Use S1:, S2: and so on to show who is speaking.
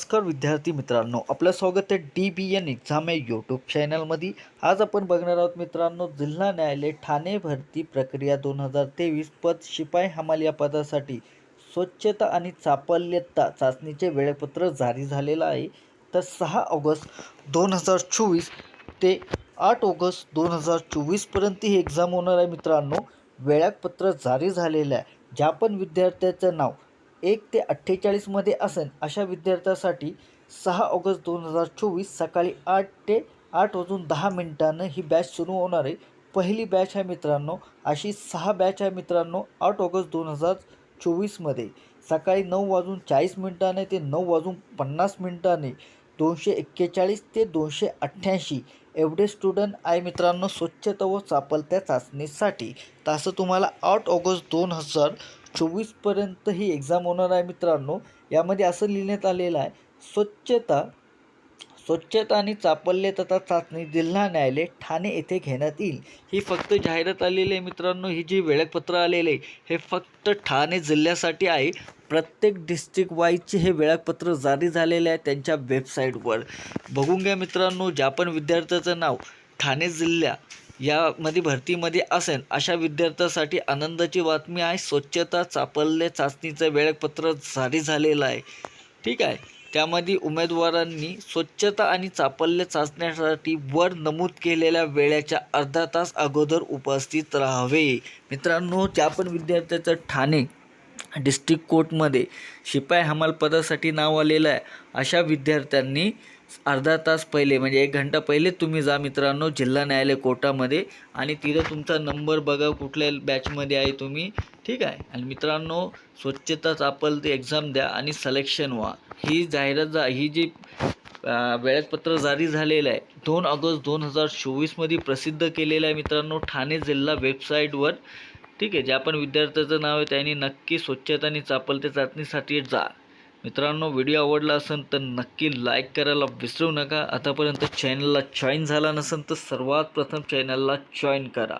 S1: नमस्कार विद्यार्थी मित्रांनो आपलं स्वागत आहे डी बी एन एक्झाम आहे यूट्यूब चॅनलमध्ये आज आपण बघणार आहोत मित्रांनो जिल्हा न्यायालय ठाणे भरती प्रक्रिया दोन हजार तेवीस पद शिपाई हमाल या पदासाठी स्वच्छता आणि चापल्यता चाचणीचे वेळापत्र जारी झालेलं आहे. तर सहा ऑगस्ट दोन हजार चोवीस ते आठ ऑगस्ट दोन हजार चोवीसपर्यंत ही एक्झाम होणार आहे मित्रांनो. वेळापत्र जारी झालेलं आहे. ज्या पण विद्यार्थ्याचं नाव एक ते अठ्ठेचाळीसमध्ये असेल अशा विद्यार्थ्यासाठी सहा ऑगस्ट दोन हजार चोवीस सकाळी आठ ते आठ वाजून दहा मिनिटानं ही बॅच सुरू होणार आहे. पहिली बॅच आहे मित्रांनो अशी सहा बॅच आहे मित्रांनो आठ ऑगस्ट दोन हजार चोवीसमध्ये सकाळी नऊ वाजून चाळीस मिनिटाने ते नऊ वाजून पन्नास मिनिटाने दोनशे एक्केचाळीस ते दोनशे अठ्ठ्याऐंशी. एवढे स्टुडंट आहे मित्रांनो स्वच्छता व चापलत्या चाचणीसाठी. तसं तुम्हाला आठ ऑगस्ट दोन हजार चोवीसपर्यंत ही एक्झाम होणार आहे मित्रांनो. यामध्ये असं लिहिण्यात आलेलं आहे स्वच्छता स्वच्छता आणि चापल्य तथा चाचणी जिल्हा न्यायालय ठाणे येथे घेण्यात येईल. ही फक्त जाहिरात आलेली आहे मित्रांनो ही जी वेळापत्र आलेले आहे हे फक्त ठाणे जिल्ह्यासाठी आहे. प्रत्येक डिस्ट्रिक्ट वाईजचे हे वेळापत्र जारी झालेले आहे त्यांच्या वेबसाईटवर बघून घ्या मित्रांनो ज्या पण विद्यार्थ्याचं नाव ठाणे जिल्हा यामध्ये भरतीमध्ये असेल अशा विद्यार्थ्यासाठी आनंदाची बातमी आहे. स्वच्छता चापल्य चाचणीचं वेळापत्र जारी झालेलं आहे. ठीक आहे. त्यामध्ये उमेदवारांनी स्वच्छता आणि चापल्य चाचण्यासाठी वर नमूद केलेल्या वेळेच्या अर्धा तास अगोदर उपस्थित राहावे. मित्रांनो ज्या पण विद्यार्थ्याचं ठाणे डिस्ट्रिक्ट कोर्टमध्ये शिपाई हमाल पदासाठी नाव आलेलं आहे अशा विद्यार्थ्यांनी अर्धा तास पहिले म्हणजे एक घंटा पहिले तुम्ही जा मित्रांनो जिल्हा न्यायालय कोर्टामध्ये आणि तिथं तुमचा नंबर बघा कुठल्या बॅचमध्ये आहे तुम्ही ठीक आहे? आणि मित्रांनो स्वच्छता चापल ते एक्झाम द्या आणि सिलेक्शन व्हा. ही जाहिरात जा ही जी अ, वेळापत्र जारी झालेलं आहे दोन ऑगस्ट दोन हजार चोवीसमध्ये प्रसिद्ध केलेलं आहे मित्रांनो ठाणे जिल्हा वेबसाईटवर ठीक आहे? ज्या पण विद्यार्थ्याचं नाव आहे त्यांनी नक्की स्वच्छता आणि चापलते चाचणीसाठी जा. मित्रांनो व्हिडिओ आवडला असेल तर नक्की लाईक करायला विसरू नका. आतापर्यंत चॅनलला जॉईन झाला नसेल तर सर्वात प्रथम चॅनलला जॉईन करा.